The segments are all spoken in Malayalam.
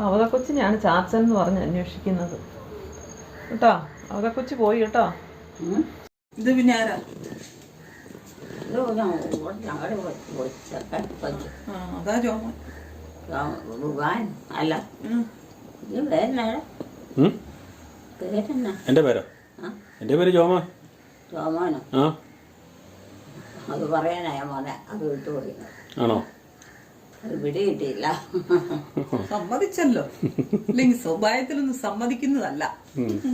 അവതക്കൊച്ചിനെയാണ് ചാച്ചൻ എന്ന് പറഞ്ഞ് അന്വേഷിക്കുന്നത്. കേട്ടോ? അവതക്കൊച്ചി പോയി കേട്ടോ. ഇത് പിന്നെ ആരാ? അതാ ജോമോൻ. അല്ല. എന്റെ പേരോ? എന്റെ പേര് ജോമോൻ. ജോമോനോ? ആ. അത് പറയാനായ മോനെ. അത് വിട്ടുപോയി. ആണോ? അത് പിടി കിട്ടിയില്ല സമ്മതിച്ചല്ലോ. അല്ലെങ്കിൽ സ്വഭാവത്തിലൊന്നും സമ്മതിക്കുന്നതല്ല.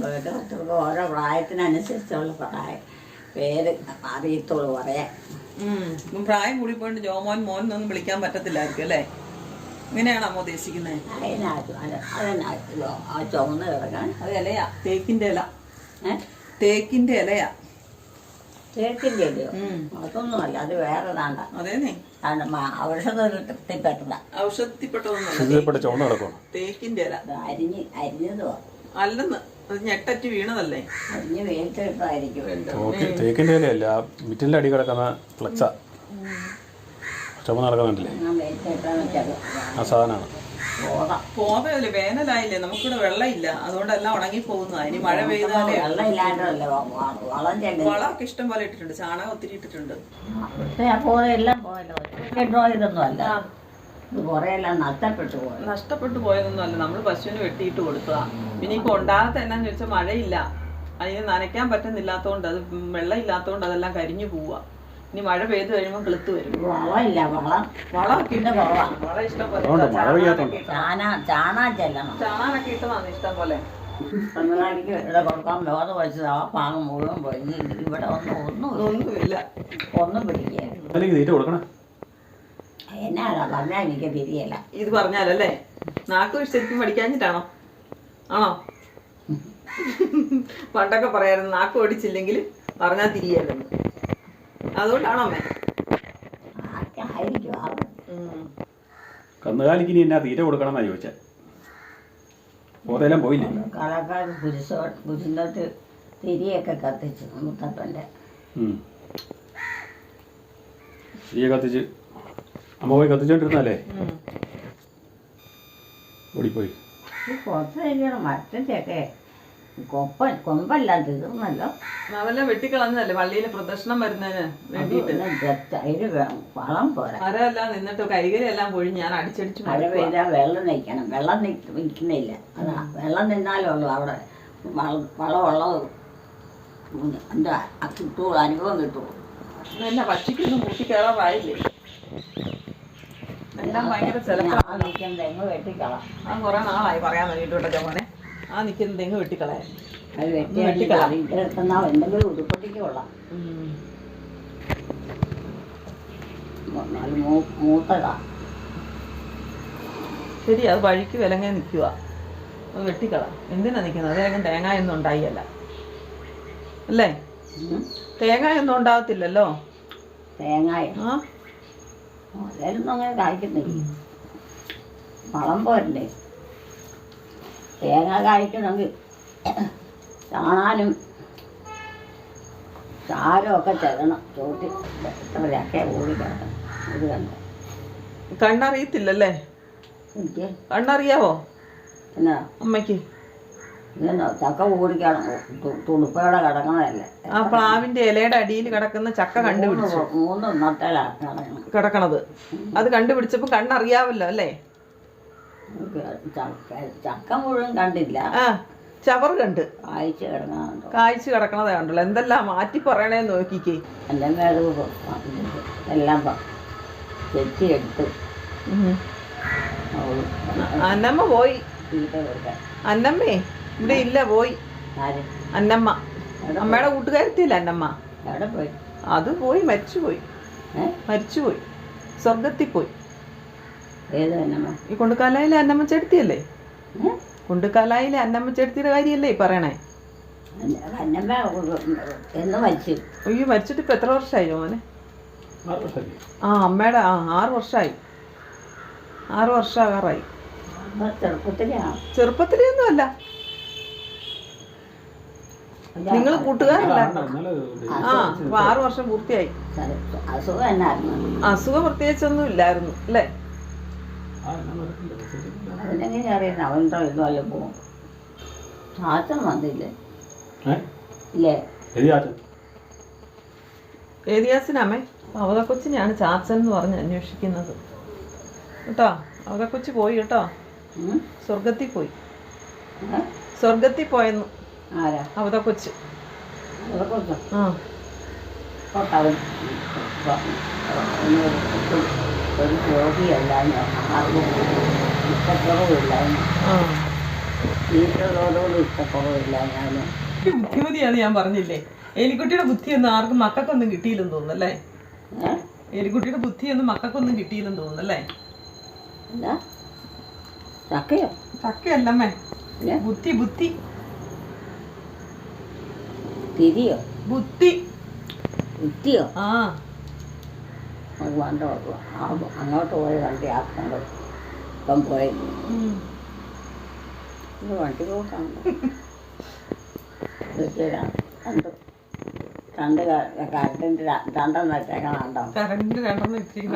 ഓരോരുത്തർക്കും ഓരോ പ്രായത്തിനനുസരിച്ചുള്ള പ്രായം. പേര് അറിയത്തോളൂ പറയാൻ ഉം. പ്രായം കൂടി പോയിട്ട് ജോമോൻ മോൻ ഒന്നും വിളിക്കാൻ പറ്റത്തില്ലായിരിക്കും അല്ലേ? ഇങ്ങനെയാണോ അമ്മ ഉദ്ദേശിക്കുന്നത് ആ ചുമന്ന് കിടക്കാൻ. അത് ഇലയാ. തേക്കിന്റെ ഇല. ഏ? തേക്കിന്റെ ഇലയാ. തേക്കിന്റെ അല്ലയോ ഉം. അതൊന്നുമല്ല അത് വേറെ താണ്ട. അതേന്നെ. ഔഷധത്തിൽപ്പെട്ടതാ. ഔഷധത്തിൽപ്പെട്ടതൊന്നുമല്ല. ഇതിൽപ്പെട്ട ചുവന്ന് കിടക്കണം തേക്കിന്റെ അല്ല അരിഞ്ഞ് അല്ലെന്ന്. ഞെട്ടറ്റ് വീണതല്ലേ? അരിഞ്ഞ് ഇലയല്ല. മിറ്റിന്റെ അടി കിടക്കുന്ന ഫ്ലക്സാ. ചുമ നടക്കുന്നുണ്ടല്ലേ ആ സാധനമാണ്. പോകാം. വേനലായില്ലേ? നമുക്കിവിടെ വെള്ളമില്ല. അതുകൊണ്ടെല്ലാം ഉണങ്ങി പോകുന്നതാ ഇനി മഴ പെയ്താലേ വെള്ളം ഇല്ലാണ്ടല്ലേ വളം വളമൊക്കെ ഇഷ്ടം പോലെ ഇട്ടിട്ടുണ്ട്. ചാണകം ഒത്തിരി ഇട്ടിട്ടുണ്ട്. അപ്പോൾ എല്ലാം പോയല്ലോ. ഒറ്റ ഇതൊന്നും അല്ല. ഇത് കുറേ എല്ലാം നഷ്ടപ്പെട്ടു പോയതൊന്നും അല്ല. നമ്മൾ പശുവിന് വെട്ടിയിട്ട് കൊടുത്തതാ. പിന്നെ ഇപ്പൊ ഉണ്ടാകാത്ത എന്നാന്ന് ചോദിച്ചാൽ മഴയില്ല. അതിന് നനയ്ക്കാൻ പറ്റുന്നില്ലാത്തോണ്ട് അത് വെള്ളം ഇല്ലാത്തോണ്ട് അതെല്ലാം കരിഞ്ഞു പോവാ. ഇനി മഴ പെയ്ത് കഴിയുമ്പോൾ കിളുത്ത് വരും. വളമില്ല വളം വളം പിന്നെ കുറവാണ് വളം ഇഷ്ടം പോലെ. അതുകൊണ്ട് മഴ പെയ്യാത്തോണ്ട്. ചാണ ചാണാൻ ചെല്ലണം ചാണാനൊക്കെ ഇട്ടതാണ് ഇഷ്ടം പോലെ. കന്നുകാലിക്ക് ഇവിടെ കൊടുക്കാൻ ലോകം വെച്ചത് ആ ഭാഗം മുഴുവൻ പോയി. ഇനി ഇവിടെ ഒന്നും ഒന്നും ഒന്നുമില്ല. ഒന്നും പിടിക്കുക അല്ലെങ്കിൽ തീറ്റ കൊടുക്കണം? എന്നാടാ പറഞ്ഞാൽ എനിക്ക് തിരിയല്ല ഇത് പറഞ്ഞാലല്ലേ? നാക്ക് ശരിക്കും പഠിക്കാഞ്ഞിട്ടാണോ? ആണോ? പണ്ടൊക്കെ പറയായിരുന്നു നാക്ക് ഓടിച്ചില്ലെങ്കിൽ പറഞ്ഞാൽ തിരിയല്ലെന്ന്. അതുകൊണ്ടാണോ അമ്മേ. കന്നുകാലിക്ക് ഇനി എന്നാ തീറ്റ കൊടുക്കണം എന്നാ ചോദിച്ചാ? പോതെല്ലാം പോയില്ലേ? കളക്കാർ കുരിശോ തിരിയൊക്കെ കത്തിച്ചു മുത്തപ്പന്റെ. കത്തിച്ച്. അമ്മ പോയി കത്തിച്ചോണ്ടിരുന്നല്ലേ. ഓടിപ്പോയി. കുറച്ച് മറ്റൊക്കെ കൊപ്പൻ കൊമ്പെല്ലാം തീർന്നല്ലോ അതെല്ലാം വെട്ടിക്കളഞ്ഞല്ലേ പള്ളിയിലെ പ്രദർശനം വരുന്നതിന് വേണ്ടിയിട്ട്. അതിന് വളം പോരാ. മരമെല്ലാം നിന്നിട്ട് കൈകരെല്ലാം പൊഴി ഞാൻ അടിച്ചടിച്ച് മഴ പെയ്താൽ വെള്ളം നിൽക്കണം വെള്ളം നിൽക്ക- നിൽക്കുന്നില്ല. അതാ വെള്ളം നിന്നാലുള്ളൂ അവിടെ. വളം വളമുള്ളത് എന്താ കിട്ടുള്ളൂ അനുഭവം കിട്ടുള്ളൂ എന്നാ പക്ഷിക്കൊന്നും കൂട്ടി കയറാറായില്ലേ എല്ലാം ഭയങ്കര നിൽക്കുന്ന തെങ്ങ് വെട്ടിക്കളാം. ആ കുറേ നാളായി പറയാൻ വേണ്ടിട്ട് കേട്ടോ ചോമനെ ആ നിൽക്കുന്ന തെങ്ങ് വെട്ടിക്കളയാൻ അത് എന്തെങ്കിലും ഉരുപ്പട്ടിക്ക് കൊള്ളാം. മൂ മൂത്തതാ. ശരി അത് വഴിക്ക് വിലങ്ങ നിൽക്കുക അത് വെട്ടിക്കള. എന്തിനാ നിൽക്കുന്നത് അതേക്കും തേങ്ങയൊന്നും ഉണ്ടായില്ല. അല്ലേ? തേങ്ങ തേങ്ങയൊന്നും ഉണ്ടാകത്തില്ലല്ലോ? തേങ്ങായ? ആ? അങ്ങനെ കായ്ക്കുന്നില്ല വളം പോരണ്ടേ? തേങ്ങ കായ്ക്കണമെങ്കിൽ ചാണാനും ചാരമൊക്കെ ചെല്ലണം. ചോട്ടി ഇത്രയൊക്കെ ഓടി കിടക്കണം. ഇത് കണ്ടോ കണ്ണറിയത്തില്ലല്ലേ? കണ്ണറിയാവോ? എന്നാ? അമ്മയ്ക്ക്? ചക്ക ഓടിക്കണം തുടുപ്പയോടെ കിടക്കണതല്ലേ? ആ പ്ലാവിന്റെ ഇലയുടെ അടിയിൽ കിടക്കുന്ന ചക്ക കണ്ടുപിടിച്ചു. മൂന്ന് നട്ടലാണ് കിടക്കണം കിടക്കണത്. അത് കണ്ടുപിടിച്ചപ്പോ കണ്ണറിയാവല്ലോ അല്ലേ? ചക്ക മുഴുവൻ കണ്ടില്ല. ചവർ കണ്ട്. കായ്ച്ച് കിടക്കണുണ്ടോ കായ്ച്ചു കിടക്കണതേ എന്തെല്ലാം മാറ്റി പറയണേന്ന് നോക്കിക്കേ. അല്ലെങ്കിൽ അത് എല്ലാം പ- എടുത്ത്. അന്നമ്മ പോയി. അന്നമ്മേ ഇവിടെ ഇല്ല പോയി. അന്നമ്മ. അമ്മയുടെ കൂട്ടുകാരത്തിയില്ല അന്നമ്മ? അത് പോയി മരിച്ചുപോയി. മരിച്ചുപോയി. സ്വർഗത്തിൽ പോയി. ഏത് ഈ കൊണ്ടുകാലായിലെ അന്നമ്മ ചെടുത്തിയല്ലേ ഏ? കൊണ്ടുകാലായിലെ അന്നമ്മ ചെടുത്തിയുടെ കാര്യല്ലേ ഈ പറയണേ? അന്നമ്മ എന്ന് മരിച്ചു. അയ്യോ മരിച്ചിട്ട് ഇപ്പൊ എത്ര വർഷമായി മോനെ? ആ അമ്മയുടെ ആ ആറ് വർഷമായി ആറ് വർഷമാകാറായി ചെറുപ്പത്തിലൊന്നും അല്ല നിങ്ങൾ കൂട്ടുകാരല്ല. ആ അപ്പൊ ആറ് വർഷം പൂർത്തിയായി. അസുഖം എന്നായിരുന്നു? അസുഖം പ്രത്യേകിച്ചൊന്നും ഇല്ലായിരുന്നു അല്ലേ? അതിനെങ്ങനെ അറിയണം. അവന്റെ ഇതുപോലെ പോകും ചാച്ചൻ വന്നില്ലേ? ഇല്ലേ? ഏതിയാസിനമ്മേ ഞാൻ ചാച്ചൻ എന്ന് പറഞ്ഞ് അന്വേഷിക്കുന്നത്. കേട്ടോ? അവത കൊച്ചു പോയി കേട്ടോ? ഉം? സ്വർഗത്തിൽ പോയി? സ്വർഗത്തിൽ പോയെന്ന്. ആരാ? അവത കൊച്ച് ആ. ഒരു രോഗിയല്ലാഞ്ഞ ആർക്കും ഇഷ്ടക്കുറവില്ലാഞ്ഞ വീട്ടിലുള്ളവരോട് ഇഷ്ടക്കുറവില്ലാഞ്ഞാലും ഒരു ബുദ്ധിമതിയാന്ന് ഞാൻ പറഞ്ഞില്ലേ? എലിക്കുട്ടിയുടെ ബുദ്ധിയൊന്നും ആർക്കും മക്കൾക്കൊന്നും കിട്ടിയില്ലെന്ന് തോന്നുന്നല്ലേ? എലിക്കുട്ടിയുടെ ബുദ്ധിയൊന്നും മക്കൾക്കൊന്നും കിട്ടിയില്ലെന്ന് തോന്നുന്നല്ലേ? ചക്കയോ? ചക്കയല്ലമ്മേ. ബുദ്ധി ബുദ്ധി. തിരിയോ? ബുദ്ധി. ബുദ്ധിയോ? ആ. അത് ആ അങ്ങോട്ട് പോയ വണ്ടി ആക്കണ്ട ഇപ്പം പോയി. ഇത് വണ്ടി പോക്കാണ് രണ്ട് രണ്ട് കരണ്ടിന്റെ രണ്ടെണ്ണം വെച്ചേക്കണുണ്ടോ? കറണ്ട് രണ്ടെണ്ണം ആ,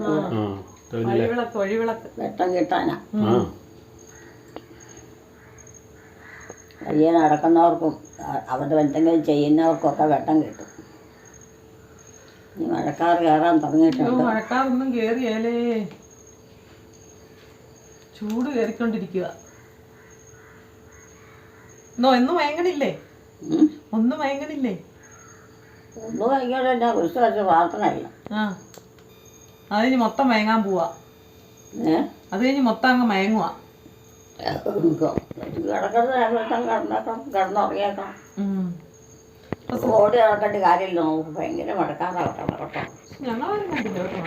ആ ആ വഴിവിളക്ക് വെട്ടം കിട്ടാനാ. ആ. വഴിയെ നടക്കുന്നവർക്കും അവരുടെ എന്തെങ്കിലും ചെയ്യുന്നവർക്കൊക്കെ വെട്ടം കിട്ടും. ഈ മഴക്കാർ കയറാൻ തുടങ്ങിയിട്ടുണ്ട്. മഴക്കാറൊന്നും കേറിയാലേ. ചൂട് കയറിക്കൊണ്ടിരിക്കുക. എന്നോ എന്നും മയങ്ങണില്ലേ. ഒന്നും മയങ്ങണില്ലേ? ഒന്നും കഴിഞ്ഞോടെ എന്നാ കുറിച്ച് വെച്ച് പ്രാർത്ഥനയില്ല ആ. അത് കഴിഞ്ഞ് മൊത്തം മയങ്ങാൻ പോവാ. അത് കഴിഞ്ഞ് മൊത്തം അങ്ങ് മയങ്ങുവാ. കിടക്കുന്നത് കിടന്നേക്കാം കിടന്നുറങ്ങിയേക്കാം. ഓടി നടക്കേണ്ട കാര്യമില്ല. നമുക്ക് ഭയങ്കര മഴക്കാറാവട്ടെ.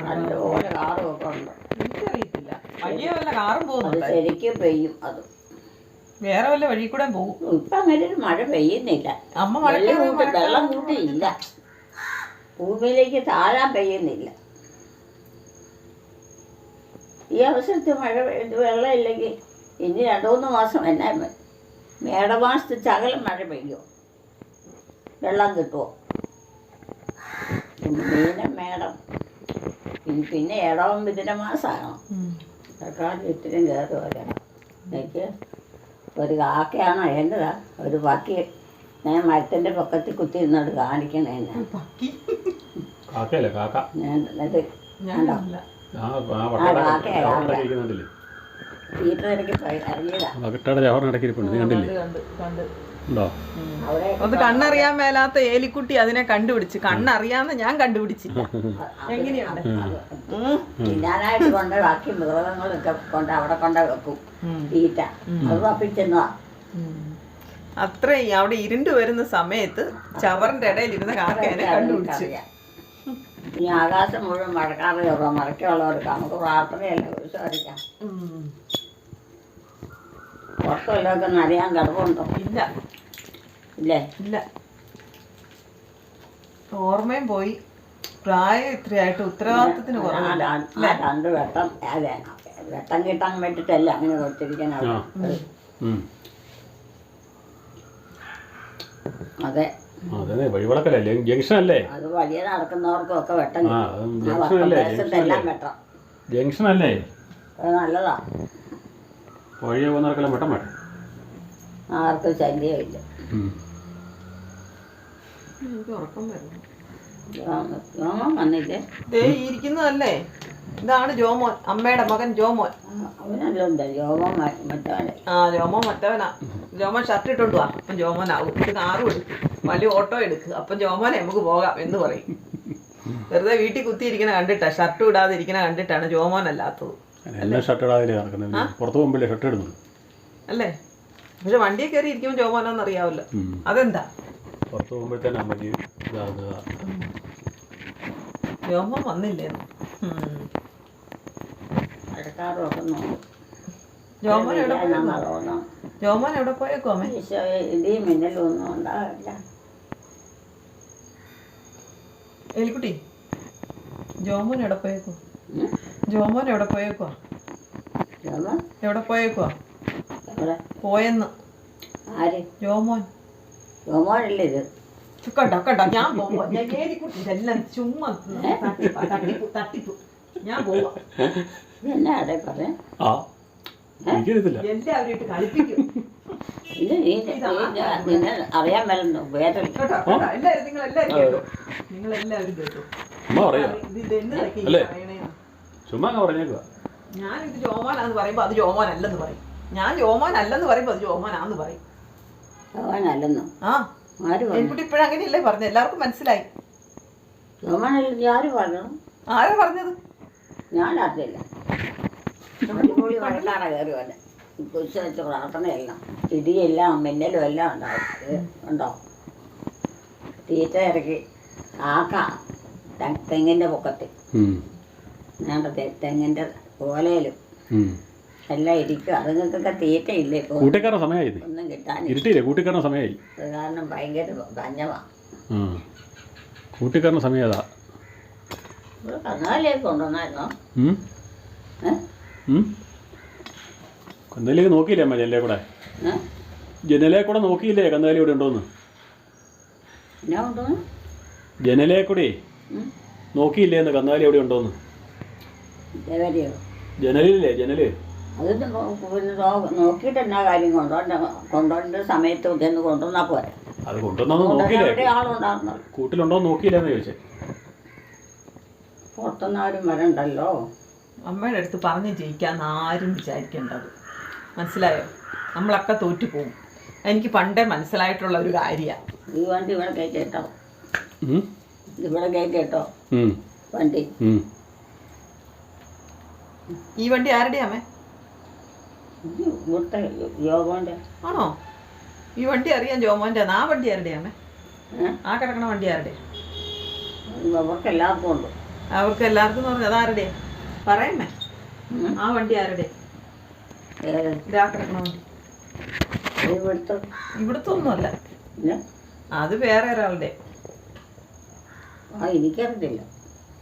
നല്ലപോലെ കാറും ഒക്കെ ഉണ്ട്. എനിക്കറിയത്തില്ല. വഴിയെ വല്ല കാറും അത് പോകുന്നുണ്ട് ശരിക്കും പെയ്യും അത്. വേറെ വല്ല വഴി കൂടെ പോകും. ഇപ്പൊ അങ്ങനെ ഒരു മഴ പെയ്യുന്നില്ല. അമ്മ വെള്ളം മഴക്കാറ് കൂട്ടി വെള്ളം കൂട്ടി ഇല്ല ഭൂമിയിലേക്ക് താഴാൻ പെയ്യുന്നില്ല. ഈ അവസരത്തിൽ മഴ വെള്ളം ഇല്ലെങ്കിൽ ഇനി രണ്ടു മൂന്ന് മാസം എന്നാ മേടമാസത്തെ മേടമാസത്തിൽ ശകലം മഴ പെയ്യുമോ വെള്ളം കിട്ടുമോ മീനം മേടം. പിന്നെ- പിന്നെ ഇടവും ഇതിന്റെ തക്കാളി ഉം. സർക്കാർ ചുറ്റിനും കയറി വരണം. എനിക്ക് ഒരു കാക്കയാണോ എന്നതാ? ഒരു പക്കി. ഞാൻ മരത്തിന്റെ പൊക്കത്തിൽ കുത്തി നിന്നോട് കാണിക്കണേ കാക്കയല്ലേ? കാക്ക. ഞാൻ എന്നിട്ട് കാക്കയാണ് ആ ആ വട്ടയുടെ കാക്കയാ, ചവറിനടയ്ക്ക് ഇരിക്കുന്നുണ്ടല്ലേ വീട്ടിൽ ഇടയ്ക്ക് പോയി ഇറങ്ങിയതാ വട്ടയുടെ ചവറിനടയ്ക്ക് ഇരിപ്പുണ്ട്. നീ കണ്ടില്ലേ? അത് കണ്ണറിയാൻ മേലാത്ത ഏലിക്കുട്ടി അതിനെ കണ്ടുപിടിച്ച്. കണ്ണറിയാന്ന് ഞാൻ കണ്ടുപിടിച്ചില്ല. എങ്ങനെയുണ്ട്? ഉം. തിന്നാനായിട്ട് കൊണ്ട് ബാക്കി മൃഗങ്ങളൊക്കെ കൊണ്ട് അവിടെ കൊണ്ട് വെക്കും. തീറ്റ. അത് അത്രയും അവിടെ ഇരുണ്ടു വരുന്ന സമയത്ത് ചവറിന്റെ ഇടയിൽ ഇരുന്ന കാക്കേനെ കണ്ടുപിടിച്ചു. ഇനി ആകാശം മുഴുവൻ മഴക്കാറ് കയറുക മഴക്കുള്ളവർക്ക് നമുക്ക് പ്രാർത്ഥനയല്ല വിശ്വസിക്കാം ഉം. അറിയാൻ നനയാൻ കിടപ്പുണ്ടോ ഇല്ല. ഇല്ലേ? ഇല്ല. ഓർമ്മയും പോയി. പ്രായം ഇത്രയായിട്ട് ഉത്തരവാദിത്തത്തിന് കുറവില്ല. ആ രണ്ട് വെട്ടം അതെ വെട്ടം കിട്ടാൻ വേണ്ടിയിട്ടല്ല അങ്ങനെ ഉം. അതെ. അതെ വഴിവിളക്കല്ലേ? ജംഗ്ഷൻ അല്ലേ അത് വലിയ നടക്കുന്നവർക്കും ഒക്കെ വെട്ടം വെട്ടം. ജംഗ്ഷൻ അല്ലേ നല്ലതാ. വഴിയെ പോകുന്നവർക്കെല്ലാം വെട്ടം വേണം. ആർക്കും ശല്യമില്ല. എനിക്ക് ഉറക്കം വരുന്നു രോമം വന്നില്ലേ ദേ ഇരിക്കുന്നതല്ലേ? ഇതാണ് ജോമോൻ അമ്മയുടെ മകൻ ജോമോൻ. അവനെല്ലാം ഉണ്ട് രോമം മറ്റവനെ. ആ ജോമോൻ മറ്റവനാ. ജോമോൻ ഷർട്ട് ഇട്ടോണ്ട് വാ. അപ്പം ജോമോനാവും. ഇത് കാറും എടുക്കും. വലിയ ഓട്ടോ എടുക്കുക അപ്പം ജോമോനെ നമുക്ക് പോകാം എന്ന് പറയും. വെറുതെ വീട്ടിൽ കുത്തിയിരിക്കണ കണ്ടിട്ടാ. ഷർട്ട് ഇടാതെ ഇരിക്കണ കണ്ടിട്ടാണ് ജോമോൻ അല്ലാത്തത്. എല്ലാം ഷർട്ട് ഇടാതെ നടക്കുന്നത് പുറത്ത് പോകുമ്പോഴേ ഷർട്ട് ഇടുന്നുള്ളൂ അല്ലേ? പക്ഷെ വണ്ടിയിൽ കയറി ഇരിക്കുമ്പോൾ ജോമോനാന്ന് അറിയാവല്ലോ. ഉം. അതെന്താ? പുറത്ത് പോകുമ്പോഴത്തേന് അമ്മയ്ക്ക് ഇതാകുക. ജോമോൻ വന്നില്ലേ? ജോമോൻ എവിടെ എവിടെ പോയേക്കോ അമ്മേ? എലിക്കുട്ടി ജോമോൻ എവിടെ പോയേക്കോ ജോമോൻ എവിടെ പോയേക്കോ രോമം എവിടെ പോയേക്കോ പോയെന്ന്. ആര്? ജോമോൻ. രോമോനല്ലേ ഇത് കണ്ടോ കണ്ടോ ഞാൻ പോവാ ഞാൻ എലിക്കുട്ടി ഇതെല്ലാം ചുമ്മാ തട്ടിപ്പ് തട്ടിപ്പ് തട്ടിപ്പ്. ഞാൻ പോവാ ഇതെന്നാ അടേ പറയാം? ആ എനിക്കറിയത്തില്ല. എല്ലാവരും ഇട്ട് കളിപ്പിക്കും. ഇത് നീ നിന്നെ അറിയാൻ മേലുണ്ടോ വേറെ കേട്ടോ കേട്ടോ എല്ലാവരും നിങ്ങൾ എല്ലാവരും കേട്ടോ. നിങ്ങൾ എല്ലാവരും കേട്ടോ അമ്മ പറയാ ഇത് ഇത് എന്നതൊക്കെ ഈ അല്ലേ? പറയണേന്ന് ചുമ്മാ അങ്ങ് പറഞ്ഞേക്കുക. ഞാനിത് ജോമാനാന്ന് പറയുമ്പോൾ അത് ജോമാനല്ലെന്ന് പറയും. ഞാൻ ജോമാനല്ലെന്ന് പറയുമ്പോൾ അത് ജോമാനാന്ന് പറയും. ആ. ആര് പറഞ്ഞു? എനിക്കിട്ട് ഇപ്പോഴും അങ്ങനെയല്ലേ പറഞ്ഞു എല്ലാവർക്കും മനസ്സിലായി. ആര് പറഞ്ഞു? ആരാ പറഞ്ഞത്? ഞാൻ അറിഞ്ഞില്ല അടിപൊളി മഴക്കാറ കയറി വന്നെ. കുരിശ് വെച്ച പ്രാർത്ഥനയെല്ലാം ഇടിയെല്ലാം മിന്നലും എല്ലാം ഉണ്ടാവും ഉണ്ടോ? തീറ്റ ഇറക്കി ആക്ക. തെ- തെങ്ങിന്റെ പൊക്കത്തിൽ. ഉം. തെങ്ങിന്റെ ഓലയിലും. ഉം. എല്ലാം ഇരിക്കും. അതുങ്ങൾക്കൊക്കെ തീറ്റയില്ല ഇപ്പോൾ കൂട്ടിക്കാരൻ സമയമായി ഇത്. ഒന്നും കിട്ടാനില്ല. ഇരുട്ടിയില്ലേ? കൂട്ടിക്കാരൻ സമയമായി. അത് കാരണം ഭയങ്കര പഞ്ഞമാണ് ആ. കൂട്ടിക്കാരൻ സമയം അതാ ഇവിടെ കന്നാലിലേക്ക് കൊണ്ടുവന്നായിരുന്നോ. നോക്കിയില്ലേ അമ്മ ജനലേ കൂടെ? ഏ? ജനലേ കൂടെ നോക്കിയില്ലേ കന്നാലി ഇവിടെ ഉണ്ടോന്ന്? എന്നാ കൊണ്ടുവന്നു? ജനലേ കൂടെ? നോക്കിയില്ലേ എന്ന് കന്നാലി എവിടെ ഉണ്ടോന്ന്? ജനലില്ലേ? ജനൽ? അതൊന്ന് നോ- പിന്നെ നോക്കിയിട്ട് എന്നാ കാര്യം കൊണ്ടുപോണ്ട കൊണ്ടുപോകേണ്ട സമയത്ത് ഒന്ന് കൊണ്ടുവന്നാ പോരെ. അത് കൊണ്ടുവന്നു നോക്കിയില്ലേ. ആളുണ്ടായിരുന്നു. കൂട്ടിലുണ്ടോ നോക്കിയില്ലെന്ന് ചോദിച്ചേ. പുറത്തുനിന്ന് ആരും വരണ്ടല്ലോ. അമ്മയുടെ അടുത്ത് പറഞ്ഞ് ജയിക്കാന്ന് ആരും വിചാരിക്കേണ്ടത്. മനസ്സിലായോ? നമ്മളൊക്കെ തോറ്റു പോകും എനിക്ക് പണ്ടേ മനസ്സിലായിട്ടുള്ള ഒരു കാര്യമാണ് ഈ വണ്ടി ഇവിടെ കയറ്റി കേട്ടോ ഉം. ഇവിടെ കയറ്റി കേട്ടോ വണ്ടി. ഈ വണ്ടി ആരുടെയാമേ ഇവിടുത്തെ യോഗോന്റെ ആണോ? ഈ വണ്ടി അറിയാൻ ജോമോന്റെ ആ വണ്ടി ആരുടെയാണ് അമ്മേ ആ കിടക്കണ വണ്ടി ആരുടെ? അവർക്ക് എല്ലാവർക്കും ഉണ്ട്. അവർക്ക് എല്ലാവർക്കും പറഞ്ഞു അതാരുടെ പറയമ്മേ. ആ വണ്ടി ആരുടെ? ഇതാ കിടക്കണ വണ്ടി. ഇത് ഇവിടുത്തെ ഇവിടുത്തെ ഒന്നുമല്ല അത് വേറെ ഒരാളുടെ. ആ എനിക്കറിയില്ല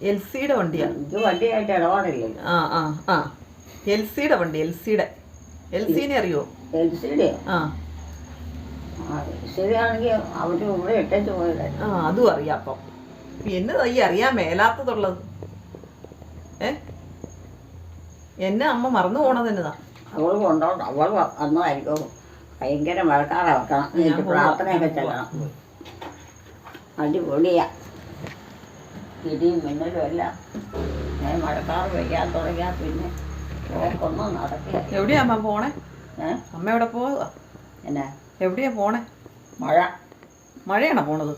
എൽ സിയുടെ വണ്ടിയാണ് എനിക്ക് വണ്ടിയായിട്ട് ഇടപാടില്ലല്ലോ. ആ ആ ആ. എൽ സിയുടെ വണ്ടി എൽ സിയുടെ എൽ സിനെ അറിയോ എൽ സിയുടെയോ ആ ശരിയാണെങ്കിൽ അവർ ഇവിടെ ഇട്ടേച്ച് പോയതായിരുന്നു ആ അതും അറിയാം അപ്പം. എന്നതാ ഈ അറിയാൻ മേലാത്തതുള്ളത്. ഏ? എന്നെ അമ്മ മറന്നു പോണത് എന്നതാ? അവൾ കൊണ്ടോണ്ട് അവൾ വന്നതായിരിക്കും. ഭയങ്കര മഴക്കാറ വെക്കണം എന്നിട്ട് പ്രാർത്ഥനയൊക്കെ ചെല്ലണം. അടിപൊളിയാ. ഇടിയും മിന്നലും എല്ലാം. ഞാൻ മഴക്കാറ് വയ്ക്കാൻ തുടങ്ങിയാൽ പിന്നെ പോക്കൊന്നും നടക്കില്ല. എവിടെയാ അമ്മ പോണേ? അമ്മ എവിടെ പോവാ? എന്നാ? എവിടെയാ പോണേ? മഴ. മഴയാണോ പോണത്?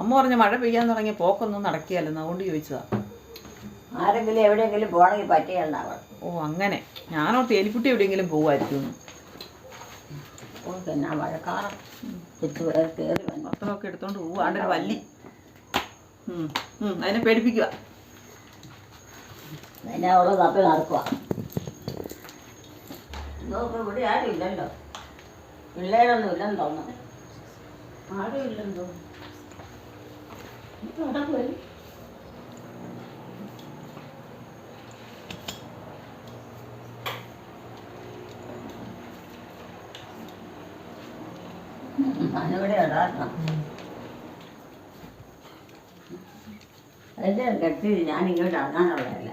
അമ്മ പറഞ്ഞ മഴ പെയ്യാൻ തുടങ്ങി പോക്കൊന്നും നടക്കുകയല്ലെന്ന് അതുകൊണ്ട് ചോദിച്ചതാ. ആരെങ്കിലും എവിടെയെങ്കിലും പോകണമെങ്കിൽ പറ്റിയുണ്ടാവണം ഓ അങ്ങനെ. ഞാനോ തേലിക്കുട്ടി എവിടെയെങ്കിലും പോവായിരിക്കും ഓ പിന്നെ മഴക്കാറ് വെച്ച് കയറി പത്രമൊക്കെ എടുത്തോണ്ട് പോവാണ്ട് ഒരു വല്ലി അതിനെ പേടിപ്പിക്കുക പിന്നെ അവളെ തപ്പി നടക്കുക നോക്ക് ഇവിടെ ആരും ഇല്ലല്ലോ. പിള്ളേരൊന്നും ഇല്ലെന്ന് തോന്നുന്നു. ആരും ഇല്ലെന്ന് തോന്നുന്നു. ഇത് എവിടെ പോയി? ഉം, ഞാനിവിടെ ഇടാക്കണം അതിന്റെ കെട്ടി ഞാൻ ഇങ്ങോട്ട് ഇറങ്ങാനുള്ളതല്ല.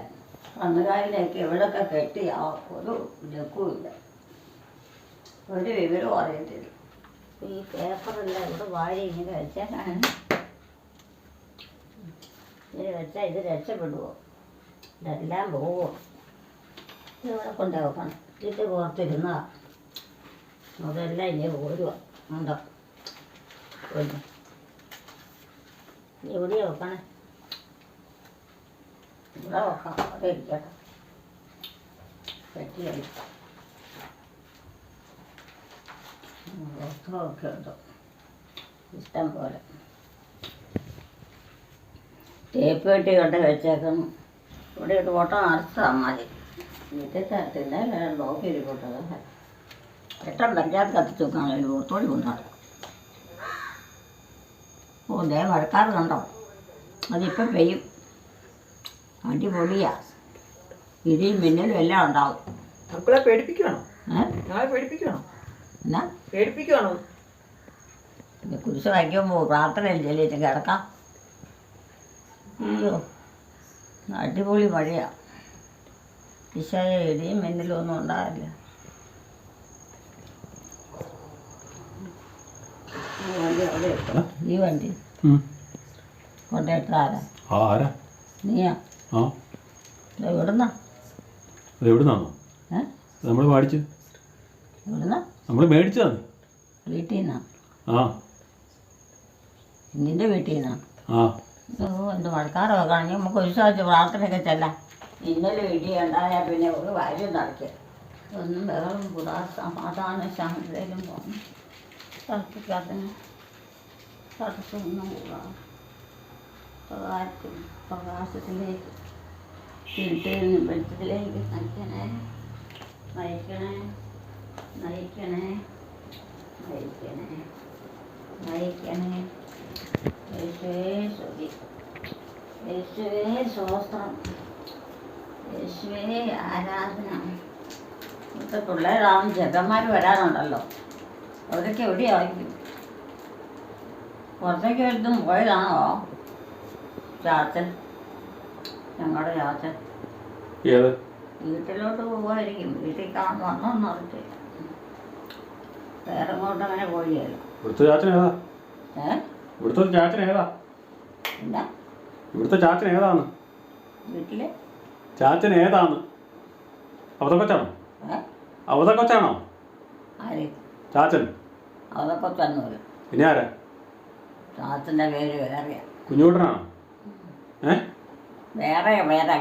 കന്നുകാലിലേക്ക് എവിടെയൊക്കെ കെട്ടി ആ ഒരു ലക്കുമില്ല ഒരു വിവരവും അറിയത്തില്ല. ഈ പേപ്പറെല്ലാം ഇവിടെ വാഴ ഇങ്ങനെ വെച്ചാൽ ഇത് വെച്ചാൽ ഇത് രക്ഷപ്പെടുവോ? ഇതെല്ലാം പോവോ? ഇവിടെ കൊണ്ടു വെക്കണം? ഇത് പുറത്തിരുന്ന അതെല്ലാം ഇനി പോരുക കൊണ്ടു വെക്കണേ? ഇവിടെ വെക്കാം അവിടെ ഇരിക്കട്ടെ പെട്ടിയായി വസ്ത്രമൊക്കെ ഇഷ്ടം പോലെ. തേപ്പ് പെട്ടി കൊണ്ട് വെച്ചേക്കുന്നു ഇവിടെ ഒരു ഓട്ടം അറച്ചാൽ മതി. വീട്ടിൽ നോക്കി ഇരിക്കട്ടത് പെട്ടെന്ന് പഞ്ചായത്ത് കത്തിച്ച് ഒരു പുറത്തോടി കൊണ്ടാണ് ഓ ദേ മഴക്കാറ് കണ്ടോ? അതിപ്പം പെയ്യും. അടിപൊളിയാ. ഇടിയും മിന്നലും എല്ലാം ഉണ്ടാവും. മക്കളെ പേടിപ്പിക്കുകയാണോ ഞങ്ങളെ പേടിപ്പിക്കുകയാണോ എന്നാ? പേടിപ്പിക്കുകയാണോ പിന്നെ കുരിശ് വയ്ക്കുമ്പോൾ പ്രാർത്ഥനയിൽ ചെല്ലിയിട്ട് കിടക്കാം. അയ്യോ അടിപൊളി മഴയാ. വിശായ ഇടിയും മിന്നലും ഒന്നും ഉണ്ടാവില്ല. ഈ വണ്ടി ആരാ? നീയാ? ആ? ഇത് എവിടുന്നാ? അത് എവിടുന്നാണോ നമ്മൾ മേടിച്ച്. എവിടുന്നാ? നമ്മൾ മേടിച്ചതാണ് വീട്ടിൽ നിന്നാ ആ. നിന്റെ വീട്ടിൽ നിന്നാ ആ എന്ത് മഴക്കാരമൊക്കെ ആണെങ്കിൽ നമുക്ക് വിശ്വസിച്ച് പ്രാർത്ഥനയൊക്കെ ചെല്ലാം. ഇന്നലെ ഇടി ഉണ്ടായാൽ പിന്നെ ഒരു കാര്യം നടക്കുക ഒന്നും വേറെ കൂടാ സമാധാന ശാന്തയിലും പോകണം തടസ്സമൊന്നും കൂടാതെ. പ്രകാശത്തിൽ പ്രകാശത്തിലേക്ക് ഇരുട്ടിൽ നിന്ന് വെളിച്ചത്തിലേക്ക് നയിക്കണേ നയിക്കണേ നയിക്കണേ നയിക്കണേ നയിക്കണേ യേശുവേ സ്തുതി യേശുവേ സ്വസ്ത്രം യേശുവേ ആരാധന. ഇപ്പം പിള്ളേരാവും ചെക്കന്മാർ വരാനുണ്ടല്ലോ അവരൊക്കെ എവിടെയായിരിക്കും? പുറത്തേക്ക് എടുത്തും പോയതാണോ? ചാച്ചൻ ഞങ്ങളുടെ ചാച്ചൻ ഏത്? വീട്ടിലോട്ട് പോകുമായിരിക്കും വീട്ടിൽ വന്നോന്ന് അറിയില്ല വേറെ അങ്ങോട്ട് അങ്ങനെ പോയില്ല ഇവിടുത്തെ ചാച്ചൻ ഏതാ? ഏ? ഇവിടുത്തെ ചാച്ചൻ ഏതാ? എന്താ? ഇവിടുത്തെ ചാച്ചൻ ഏതാണ് വീട്ടിൽ ചാച്ചൻ ഏതാണ് അവതക്കൊച്ചാണോ അവതക്കൊച്ചാണോ ആര്? ചാച്ചൻ. പിന്നെ ആരാ? ചാച്ചന്റെ പേര് വേറെയാ. കുഞ്ഞുകൂട്ടനാണോ? ഏ? വേറെ വേറെ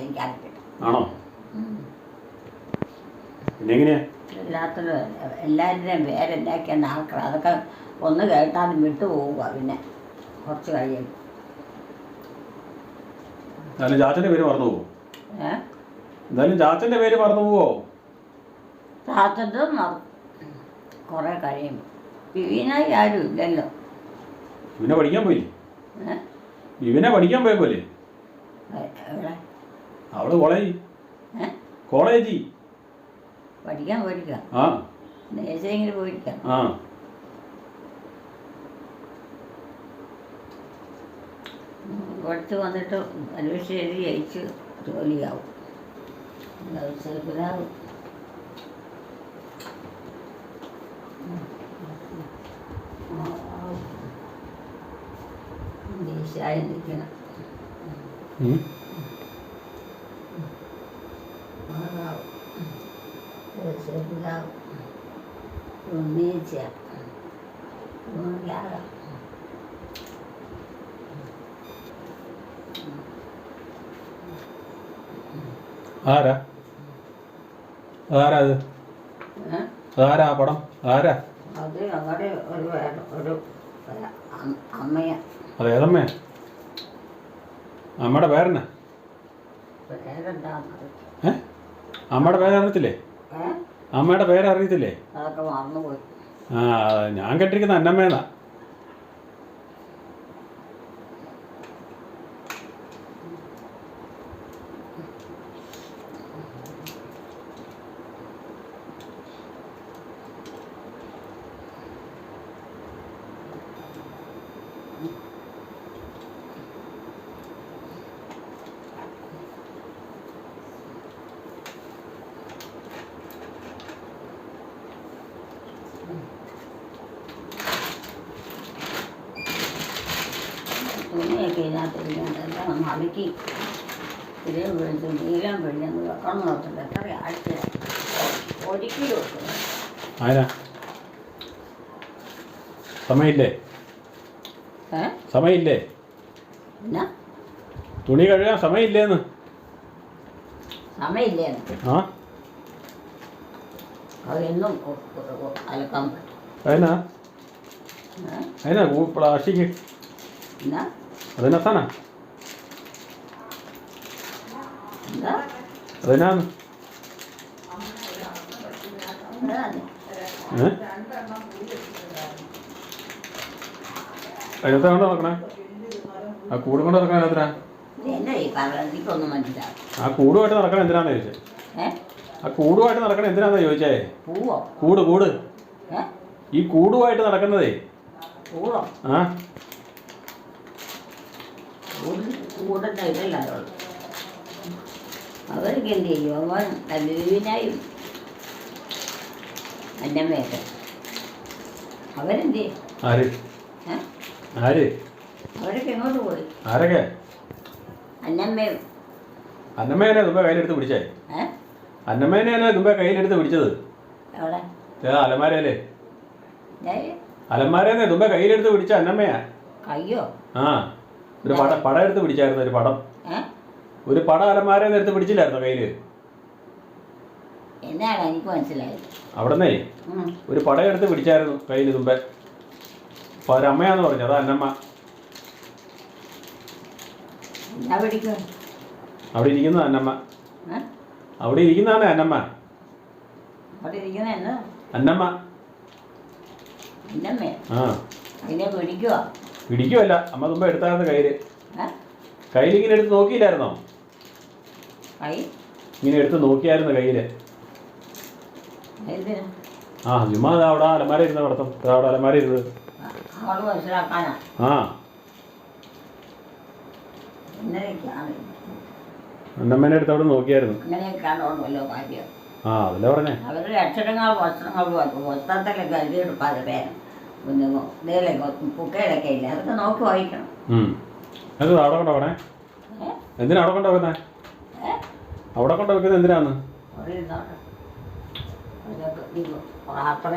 എനിക്കറിയില്ല ആണോ? പിന്നെ എങ്ങനെയാ എല്ലാവരുടെയും പേരെന്തൊക്കെയാണ് ആൾക്കാർ അതൊക്കെ ഒന്ന് കേട്ടാലും വിട്ടു പോവുക പിന്നെ. കുറച്ച് കഴിയും. എന്തായാലും ചാച്ചന്റെ പേര് മറന്നു പോവോ? ഏ? എന്തായാലും ചാച്ചന്റെ പേര് മറന്നു പോവോ? ചാച്ചന്റെ കുറേ കഴിയുമ്പോൾ വിവീനായി ആരും ഇല്ലല്ലോ. ഇവനെ പഠിക്കാൻ പോയില്ലേ? ഇവനെ പഠിക്കാൻ പോയപ്പോലെ? അവൾ കോളേജ് കോളേജ് പഠിക്കാൻ പോയിരിക്കുക ആ പോയിരിക്കുക ആ പഠിച്ച് വന്നിട്ട് അന്വേഷിച്ച് എഴുതി അയച്ച് ജോലിയാവും ഗൾഫിലാവും ഈശായി നിൽക്കണം ആരാ? അതാരാ അത് അതാരാ പടം? ആരാ? അത് ഞങ്ങളുടെ ഒരു ഒരു അമ്മയ. അത് ഏതമ്മേ അമ്മയുടെ പേരെന്ന? അമ്മയുടെ പേരറിയത്തില്ലേ? അമ്മയുടെ പേരറിയത്തില്ലേ? ആ ഞാൻ കെട്ടിരിക്കുന്ന അന്നമ്മേന്നാ. ഇരിക്കുന്നുണ്ട് എല്ലാം മടക്കി ഇതേം പിടിച്ച് നീലം പിടിഞ്ഞെന്ന് വെക്കണം നോക്കില്ല എത്ര ആഴ്ച ഒരിക്കലും ആരാ? സമയമില്ലേ? തുണി കഴുകാൻ സമയമില്ലേന്ന്? സമയമില്ലേന്ന്. ആ? അതെന്നും അലക്കാൻ പറ്റും. അതിനാ അതിനാ പ്ലാസ്റ്റിക്? എന്നാ? അതാണ് ഏ അതിനകത്ത് കൊണ്ട് നടക്കണേ. ആ കൂട് കൊണ്ട് എനിക്കൊന്നും മനസ്സിലാവും ആ കൂടുമായിട്ട് നടക്കണ എന്തിനാന്ന് ചോദിച്ചേ? ആ കൂടുമായിട്ട് നടക്കണ എന്തിനാന്നാ ചോദിച്ചേ? കൂട് കൂട്. ഈ കൂടുമായിട്ട് നടക്കുന്നതേ. ആ? ഇതല്ലല്ലോ അവർക്ക് എന്ത് ചെയ്യും? അവൻ ലീവിനായും അന്നമ്മയൊക്കെ അവരെന്ത് ചെയ്യും? അവരൊക്കെ എങ്ങോട്ട് പോയി? ആരൊക്കെ? അന്നമ്മയും അന്നമ്മേനെ കയ്യിലെടുത്ത് പിടിച്ചേ? പിടിച്ചത്? അലമാരല്ലേ അലമാരേന്നെ തുമ്പ കയ്യിലെടുത്ത് പിടിച്ച അന്നമ്മയാ. അയ്യോ ആ. ഒരു പട പടം എടുത്ത് പിടിച്ചായിരുന്നു ഒരു പടം. ഒരു പടം അലമാരെ എടുത്ത് പിടിച്ചില്ലായിരുന്നു കയ്യിൽ? എന്നാണ് എനിക്ക് മനസ്സിലായത്? അവിടുന്നേ? ഒരു പടം എടുത്ത് പിടിച്ചായിരുന്നു കയ്യിൽ മുമ്പേ. അപ്പൊ അവരമ്മയാന്ന് പറഞ്ഞു അതാ അന്നമ്മ. അവിടെ ഇരിക്കുന്ന അന്നമ്മ. അവിടെ ഇരിക്കുന്നതാണ് അന്നമ്മ. അന്നമ്മ. ആ. അതിനെ പിടിക്കുവോ പിടിക്കുമല്ല അമ്മ തുമ്പ എടുത്തായിരുന്നു കയ്യിൽ. കയ്യിൽ ഇങ്ങനെ എടുത്ത് നോക്കിയില്ലായിരുന്നോ? ഇങ്ങനെ എടുത്ത് നോക്കിയായിരുന്നു കയ്യിൽ. ആ ചുമ്മാ അവിടെ അലമാര ഇരുന്ന പടത്തം ദാ അവിടെ അലമാര ഇരുന്നത് ആ അന്നമ്മേനെ എടുത്ത് അവിടെ നോക്കിയായിരുന്നു. ആ അതല്ലേ പറഞ്ഞേ? അവരുടെ അക്ഷരങ്ങൾ വസ്ത്രങ്ങൾ വസ്ത്രത്തിലൊക്കെ എഴുതിയെടുപ്പാതെ പേരും പിന്നെ ബുക്കയിലൊക്കെ ഇല്ല? അതൊക്കെ നോക്കി വായിക്കണം. ഉം. അത് അവിടെ കൊണ്ടോ വെക്കണേ ഏ? എന്തിനാ അവിടെ കൊണ്ടോ വെക്കുന്നേ ഏ? അവിടെ കൊണ്ടോ വെക്കുന്നത് എന്തിനാന്ന്? അവിടെ ഇരുന്നോട്ടെ. അതൊക്കെ ഇത് പ്രാർത്ഥന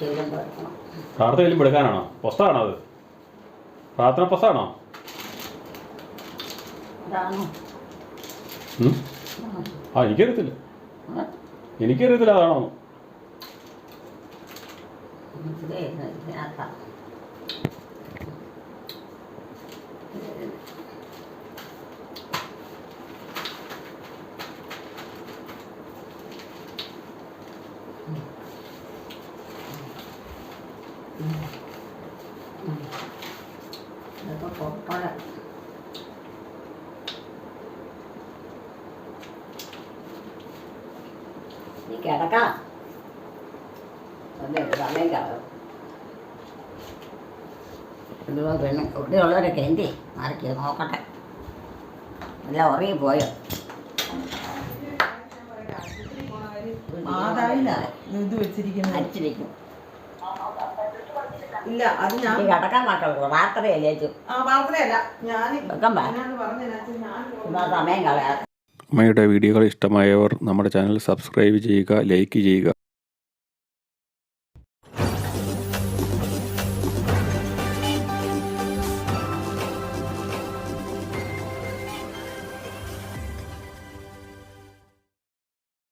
ചെയ്യുമ്പോൾ എടുക്കണം പ്രാർത്ഥനയിലും എടുക്കാനാണോ? പുസ്തകമാണോ അത്? പ്രാർത്ഥന പുസ്തകമാണോ? ആ എനിക്കറിയത്തില്ല? എനിക്കറിയത്തില്ല അതാണോ? ഇതേ ഇതിനകത്താണ് ഇതൊക്കെ പുറത്തോടെ നീ കിടക്കാം അതെ സമയം ഇതുപോ പെണ്ണ്? ഇവിടെയുള്ളവരൊക്കെ എന്തി? മറിക്ക് നോക്കട്ടെ. എല്ലാം ഉറങ്ങി പോയോ? ഇത് വെച്ചിരിക്കുന്നു ഇല്ല അത് ഞാൻ കിടക്കാൻ മാത്രമേ ആ ഞാൻ സമയം അമ്മയുടെ വീഡിയോകൾ ഇഷ്ടമായവർ നമ്മുടെ ചാനൽ സബ്സ്ക്രൈബ് ചെയ്യുക ലൈക്ക് ചെയ്യുക.